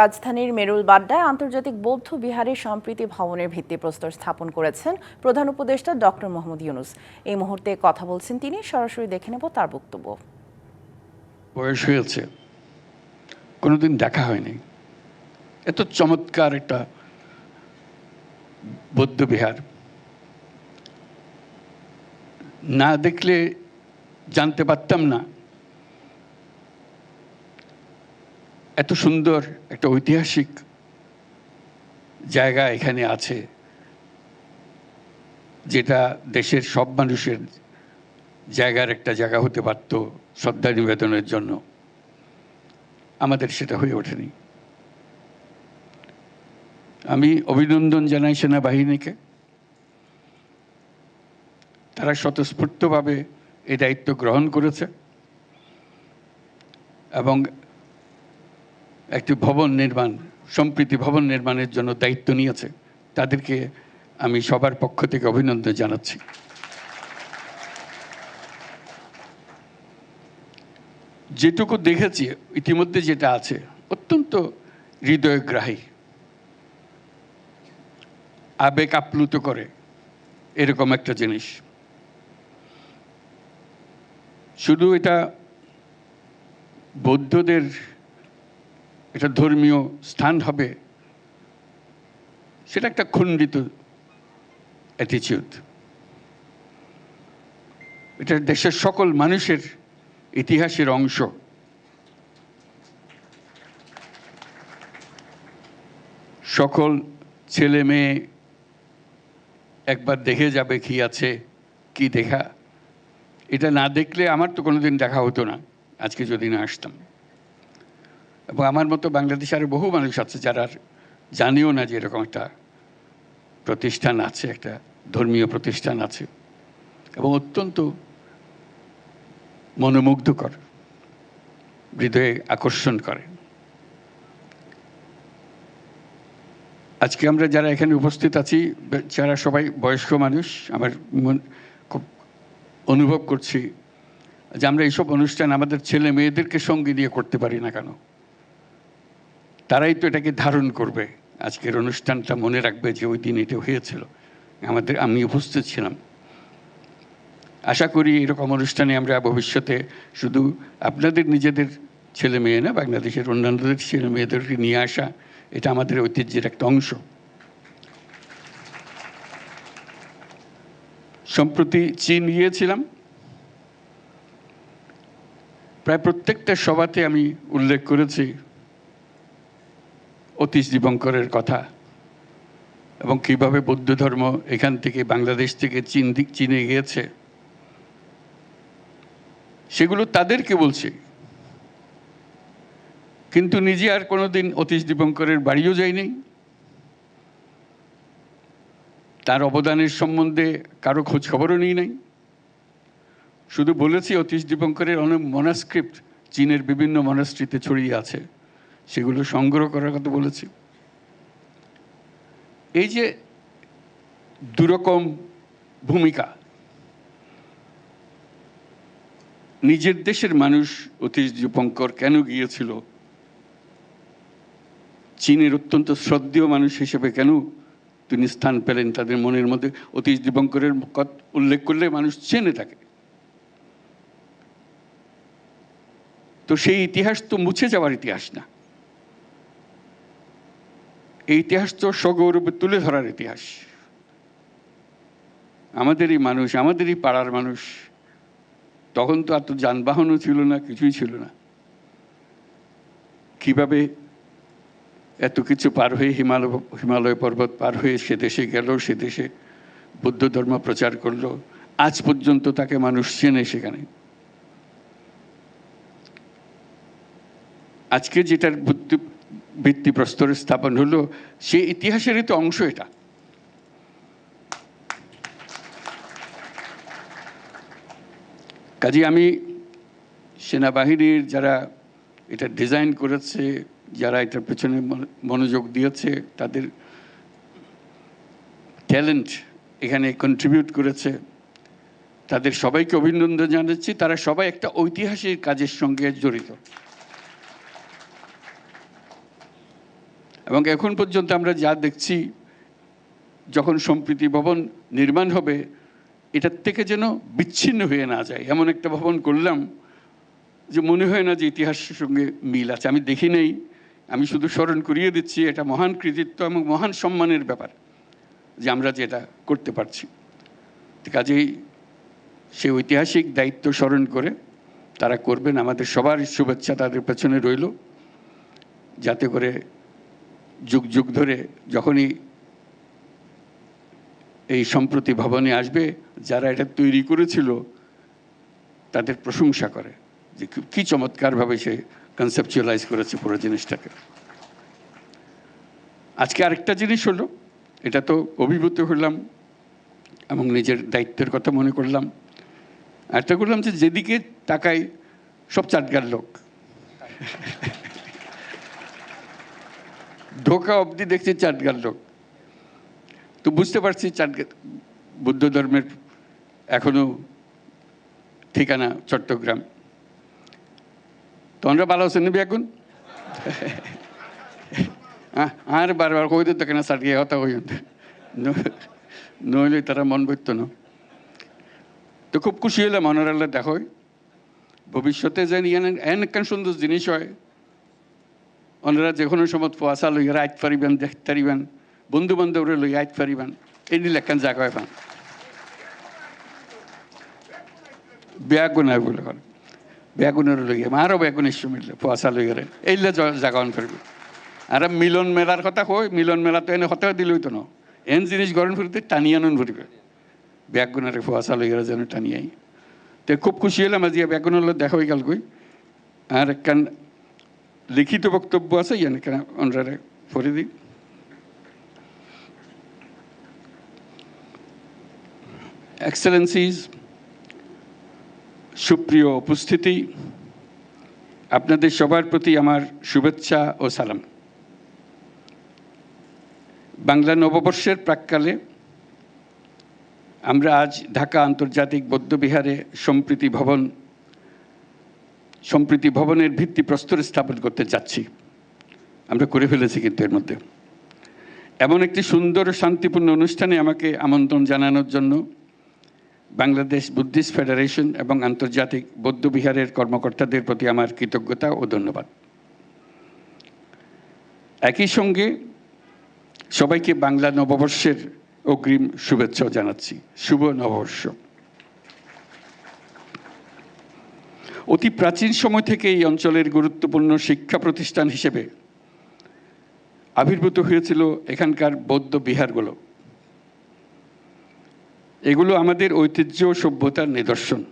রাজধানীর মেরুল বাড্ডায় আন্তর্জাতিক বৌদ্ধ বিহারের সম্প্রীতি ভবনের ভিত্তিপ্রস্তর স্থাপন করেছেন প্রধান উপদেষ্টা ডক্টর মোহাম্মদ ইউনুস। এই মুহূর্তে কথা বলছেন তিনি, সরাসরি দেখে নেব তার বক্তব্য। বয়স হয়েছে, কোনোদিন দেখা হয়নি। এত চমৎকার একটা বৌদ্ধ বিহার। না দেখলে জানতে পারতাম না এত সুন্দর একটা ঐতিহাসিক জায়গা এখানে আছে, যেটা দেশের সব মানুষের জায়গার একটা জায়গা হতে পারত শ্রদ্ধা নিবেদনের জন্য। আমাদের সেটা হয়ে ওঠেনি। আমি অভিনন্দন জানাই সেনাবাহিনীকে। তারা স্বতঃস্ফূর্তভাবে এই দায়িত্ব গ্রহণ করেছে এবং একটি ভবন নির্মাণ, সম্প্রীতি ভবন নির্মাণের জন্য দায়িত্ব নিয়েছে। তাদেরকে আমি সবার পক্ষ থেকে অভিনন্দন জানাচ্ছি। যেটুকু দেখেছি, ইতিমধ্যে যেটা আছে, অত্যন্ত হৃদয়গ্রাহী। আবেগ আপ্লুত করে, এরকম একটা জিনিস। শুধু এটা বৌদ্ধদের এটা ধর্মীয় স্থান হবে, সেটা একটা খণ্ডিত অ্যাটিচিউড এটা দেশের সকল মানুষের ইতিহাসের অংশ। সকল ছেলে মেয়ে একবার দেখে যাবে কি আছে, কি দেখা। এটা না দেখলে আমার তো কোনোদিন দেখা হতো না, আজকে যদি না আসতাম। এবং আমার মতো বাংলাদেশে আরও বহু মানুষ আছে যারা জানিও না যে এরকম একটা প্রতিষ্ঠান আছে, একটা ধর্মীয় প্রতিষ্ঠান আছে এবং অত্যন্ত মনোমুগ্ধকর, হৃদয়ে আকর্ষণ করে। আজকে আমরা যারা এখানে উপস্থিত আছি, যারা সবাই বয়স্ক মানুষ, আমার মন- খুব অনুভব করছি যে আমরা এইসব অনুষ্ঠান আমাদের ছেলে মেয়েদেরকে সঙ্গে নিয়ে করতে পারি না কেন? তারাই তো এটাকে ধারণ করবে। আজকের অনুষ্ঠানটা মনে রাখবে যে ওই দিন এটা হয়েছিল। আমাদের, আমি উপস্থিত ছিলাম। আশা করি এরকম অনুষ্ঠানে আমরা ভবিষ্যতে শুধু আপনাদের নিজেদের ছেলে মেয়ে না, বাংলাদেশের অন্যান্যদের ছেলে মেয়েদেরকে নিয়ে আসা, এটা আমাদের ঐতিহ্যের একটা অংশ। সম্প্রতি চীন গিয়েছিলাম। প্রায় প্রত্যেকটা সভাতে আমি উল্লেখ করেছি অতীশ দীপঙ্করের কথা। এবং কীভাবে বৌদ্ধ ধর্ম এখান থেকে বাংলাদেশ থেকে চীন দিক চীনে গিয়েছে, সেগুলো তাদেরকে বলছি। কিন্তু নিজে আর কোনোদিন অতীশ দীপঙ্করের বাড়িও যায়নি। তার অবদানের সম্বন্ধে কারও খোঁজ খবরও নিই নাই। শুধু বলেছি, অতীশ দীপঙ্করের অনেক মনাস্ক্রিপ্ট চীনের বিভিন্ন মনাস্ট্রিতে ছড়িয়ে আছে। সেগুলো সংগ্রহ করার কথা বলেছি। এই যে দুরকম ভূমিকা, নিজের দেশের মানুষ অতীশ দীপঙ্কর কেন গিয়েছিল? চীনের অত্যন্ত শ্রদ্ধেয় মানুষ হিসেবে কেন তিনি স্থান পেলেন? তাদের মনের মধ্যে অতীশ দীপঙ্করের উল্লেখ করলে মানুষ চেনে থাকে তো সেই ইতিহাস তো মুছে যাওয়ার ইতিহাস না। এই ইতিহাস তো সগৌরবে তুলে ধরার ইতিহাস। আমাদেরই মানুষ, আমাদেরই পাড়ার মানুষ, তখন তো এত যানবাহনও ছিল না, কিছুই ছিল না। কীভাবে এত কিছু পার হয়ে হিমালয় হিমালয় পর্বত পার হয়ে সে দেশে গেল, সে দেশে বৌদ্ধ ধর্ম প্রচার করল, আজ পর্যন্ত তাকে মানুষ চেনে সেখানে। আজকে যেটার ভিত্তি ভিত্তি প্রস্তরে স্থাপন হলো, সেই ইতিহাসেরই তো অংশ এটা। কাজে আমি সেনাবাহিনীর যারা এটা ডিজাইন করেছে, যারা এটার পেছনে মনোযোগ দিয়েছে, তাদের ট্যালেন্ট এখানে কন্ট্রিবিউট করেছে। তাদের সবাইকে অভিনন্দন জানাচ্ছি। তারা সবাই একটা ঐতিহাসিক কাজের সঙ্গে জড়িত। এবং এখন পর্যন্ত আমরা যা দেখছি, যখন সম্প্রীতি ভবন নির্মাণ হবে, এটার থেকে যেন বিচ্ছিন্ন হয়ে না যায়। এমন একটা ভবন করলাম যে মনে হয় না যে ইতিহাসের সঙ্গে মিল আছে। আমি দেখি নেই। আমি শুধু স্মরণ করিয়ে দিচ্ছি, এটা মহান কৃতিত্ব এবং মহান সম্মানের ব্যাপার যে আমরা যেটা করতে পারছি। কাজেই সেই ঐতিহাসিক দায়িত্ব স্মরণ করে তারা করবেন। আমাদের সবার শুভেচ্ছা তাদের পেছনে রইল। যাতে করে যুগ যুগ ধরে যখনই এই সম্প্রতি ভবনে আসবে, যারা এটা তৈরি করেছিল, তাদের প্রশংসা করে যে কি- চমৎকারভাবে সে কনসেপচুয়ালাইজ করেছে পুরো জিনিসটাকে। আজকে আরেকটা জিনিস হলো, এটা তো অভিভূত হলাম এবং নিজের দায়িত্বের কথা মনে করলাম। আরেকটা করলাম যে যেদিকে তাকাই, সব চাটগার লোক। ঢোকা অবধি দেখছি চাটগার লোক। তো বুঝতে পারছি চাটগা বুদ্ধ ধর্মের এখনও ঠিকানা চট্টগ্রাম। তোমরা ভালো আছেন নাবি এখন? আর বারবার কই দিত কেন সাটিয়ে কথা কই নইলে তারা মন বইত না। তো খুব খুশি হলাম অনারাল্লা দেখো ভবিষ্যতে যেন এন একখান সুন্দর জিনিস হয়। ওনারা যে কোনো সময় পোয়াশা লইয়া আইত পারিবেন দেখতে পারিবেন বন্ধু বান্ধবরে লইয়া আইত পারিবেন এই নিলে একখান জায়গা হয় পান বেয়াগুনা বলে করে বেগুনের লইয়া আরও বেগুনের মিললে, পোয়াশা লইয়ারে এইলে জায়গা অন ফিরবে। আর মিলন মেলার কথা কই, মিলন মেলা তো এনে হতে দিলই তো না। এন জিনিস গরম ফুরিতে টানিয়ে আনুন ফুরিবে। ব্যাগুনারে পোয়াশা লইয়ারে যেন টানিয়াই। তো খুব খুশি হলাম আজি, ব্যাগুনের দেখা হয়ে গেল কই। আর একখান লিখিত বক্তব্য আছে, ইয়ান কেন ওনারে পড়ে দিই? এক্সেলেন্সিজ সুপ্রিয় উপস্থিতি, আপনাদের সবার প্রতি আমার শুভেচ্ছা ও সালাম। বাংলা নববর্ষের প্রাককালে আমরা আজ ঢাকা আন্তর্জাতিক বৌদ্ধবিহারে সম্প্রীতি ভবন সম্প্রীতি ভবনের ভিত্তিপ্রস্তর স্থাপন করতে যাচ্ছি আমরা করে ফেলেছি কিন্তু এর মধ্যে। এমন একটি সুন্দর শান্তিপূর্ণ অনুষ্ঠানে আমাকে আমন্ত্রণ জানানোর জন্য বাংলাদেশ বুদ্ধিস্ট ফেডারেশন এবং আন্তর্জাতিক বৌদ্ধ বিহারের কর্মকর্তাদের প্রতি আমার কৃতজ্ঞতা ও ধন্যবাদ। একই সঙ্গে সবাইকে বাংলা নববর্ষের অগ্রিম শুভেচ্ছাও জানাচ্ছি। শুভ নববর্ষ। অতি প্রাচীন সময় থেকে এই অঞ্চলের গুরুত্বপূর্ণ শিক্ষা প্রতিষ্ঠান হিসেবে আবির্ভূত হয়েছিল এখানকার বৌদ্ধ বিহারগুলো। এগুলো আমাদের ঐতিহ্য সভ্যতার নিদর্শন।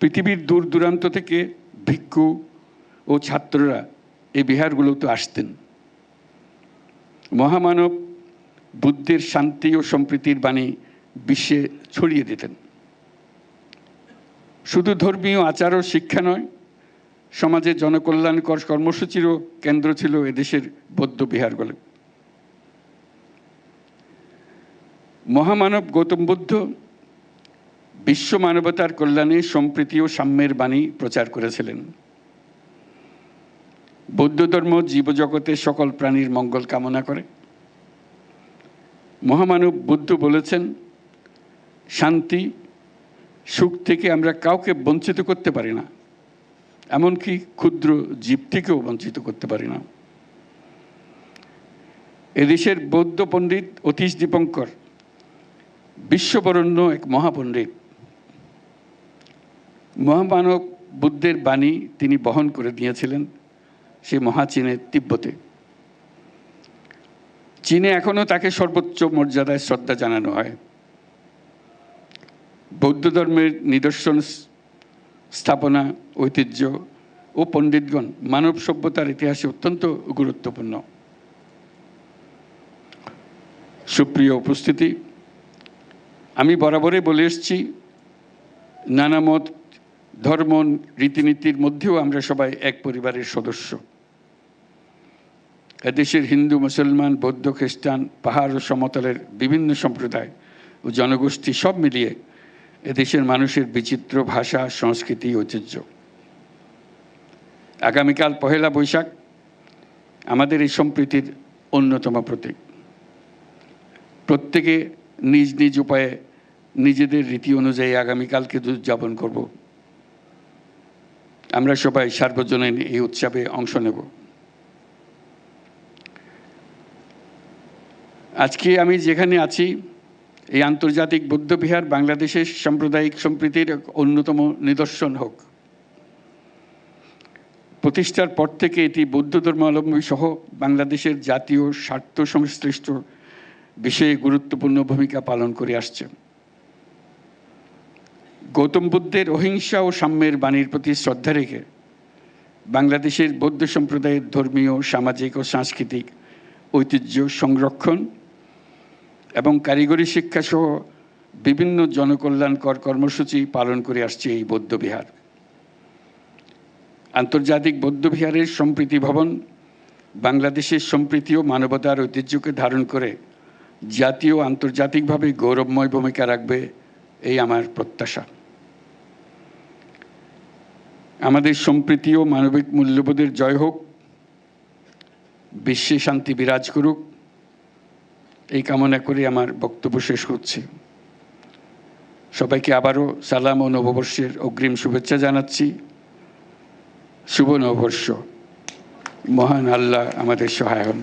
পৃথিবীর দূর দূরান্ত থেকে ভিক্ষু ও ছাত্ররা এই বিহারগুলোতে আসতেন। মহামানব বুদ্ধের শান্তি ও সম্প্রীতির বাণী বিশ্বে ছড়িয়ে দিতেন। শুধু ধর্মীয় আচার ও শিক্ষা নয়, সমাজে জনকল্যাণকর কর্মসূচিরও কেন্দ্র ছিল এদেশের বৌদ্ধ বিহারগুলো। মহামানব গৌতম বুদ্ধ বিশ্ব মানবতার কল্যাণে সম্প্রীতি ও সাম্যের বাণী প্রচার করেছিলেন। বৌদ্ধ ধর্ম জীবজগতের সকল প্রাণীর মঙ্গল কামনা করে। মহামানব বুদ্ধ বলেছেন, শান্তি সুখ থেকে আমরা কাউকে বঞ্চিত করতে পারি না, এমনকি ক্ষুদ্র জীব থেকেও বঞ্চিত করতে পারি না। এদেশের বৌদ্ধ পণ্ডিত অতীশ দীপঙ্কর, বিশ্ববরণ্য এক মহাপণ্ডিত। মহামানব বুদ্ধের বাণী তিনি বহন করে দিয়েছিলেন সে মহাচীনের তিব্বতে। চীনে এখনও তাকে সর্বোচ্চ মর্যাদায় শ্রদ্ধা জানানো হয়। বৌদ্ধ ধর্মের নিদর্শন, স্থাপনা, ঐতিহ্য ও পণ্ডিতগণ মানব সভ্যতার ইতিহাসে অত্যন্ত গুরুত্বপূর্ণ। সুপ্রিয় উপস্থিতি, আমি বরাবরই বলে এসেছি, নানা মত, ধর্ম, রীতিনীতির মধ্যেও আমরা সবাই এক পরিবারের সদস্য। এদেশের হিন্দু, মুসলমান, বৌদ্ধ, খ্রিস্টান, পাহাড় ও সমতলের বিভিন্ন সম্প্রদায় ও জনগোষ্ঠী সব মিলিয়ে এদেশের মানুষের বিচিত্র ভাষা, সংস্কৃতি, ঐতিহ্য। আগামীকাল পহেলা বৈশাখ আমাদের এই সম্প্রীতির অন্যতম প্রতীক। প্রত্যেকে নিজ নিজ উপায়ে নিজেদের রীতি অনুযায়ী আগামীকালকে উদযাপন করব। আমরা সবাই সার্বজনীন এই উৎসবে অংশ নেব। আজকে আমি যেখানে আছি এই আন্তর্জাতিক বৌদ্ধবিহার বাংলাদেশের সাম্প্রদায়িক সম্প্রীতির এক অন্যতম নিদর্শন হোক। প্রতিষ্ঠার পর থেকে এটি বৌদ্ধ ধর্মাবলম্বী সহ বাংলাদেশের জাতীয় স্বার্থ সংশ্লিষ্ট বিষয়ে গুরুত্বপূর্ণ ভূমিকা পালন করে আসছে। গৌতম বুদ্ধের অহিংসা ও সাম্যের বাণীর প্রতি শ্রদ্ধা রেখে বাংলাদেশের বৌদ্ধ সম্প্রদায়ের ধর্মীয়, সামাজিক ও সাংস্কৃতিক ঐতিহ্য সংরক্ষণ এবং কারিগরি শিক্ষা সহ বিভিন্ন জনকল্যাণকর কর্মসূচি পালন করে আসছে এই বৌদ্ধবিহার আন্তর্জাতিক বৌদ্ধবিহারের সম্প্রীতি ভবন বাংলাদেশের সম্প্রীতি ও মানবতার ঐতিহ্যকে ধারণ করে জাতীয় আন্তর্জাতিকভাবে গৌরবময় ভূমিকা রাখবে এই আমার প্রত্যাশা। আমাদের সম্প্রীতি ও মানবিক মূল্যবোধের জয় হোক, বিশ্বে শান্তি বিরাজ করুক এই কামনা করে আমার বক্তব্য শেষ করছি। সবাইকে আবারও সালাম ও নববর্ষের অগ্রিম শুভেচ্ছা জানাচ্ছি। শুভ নববর্ষ। মহান আল্লাহ আমাদের সহায় হন।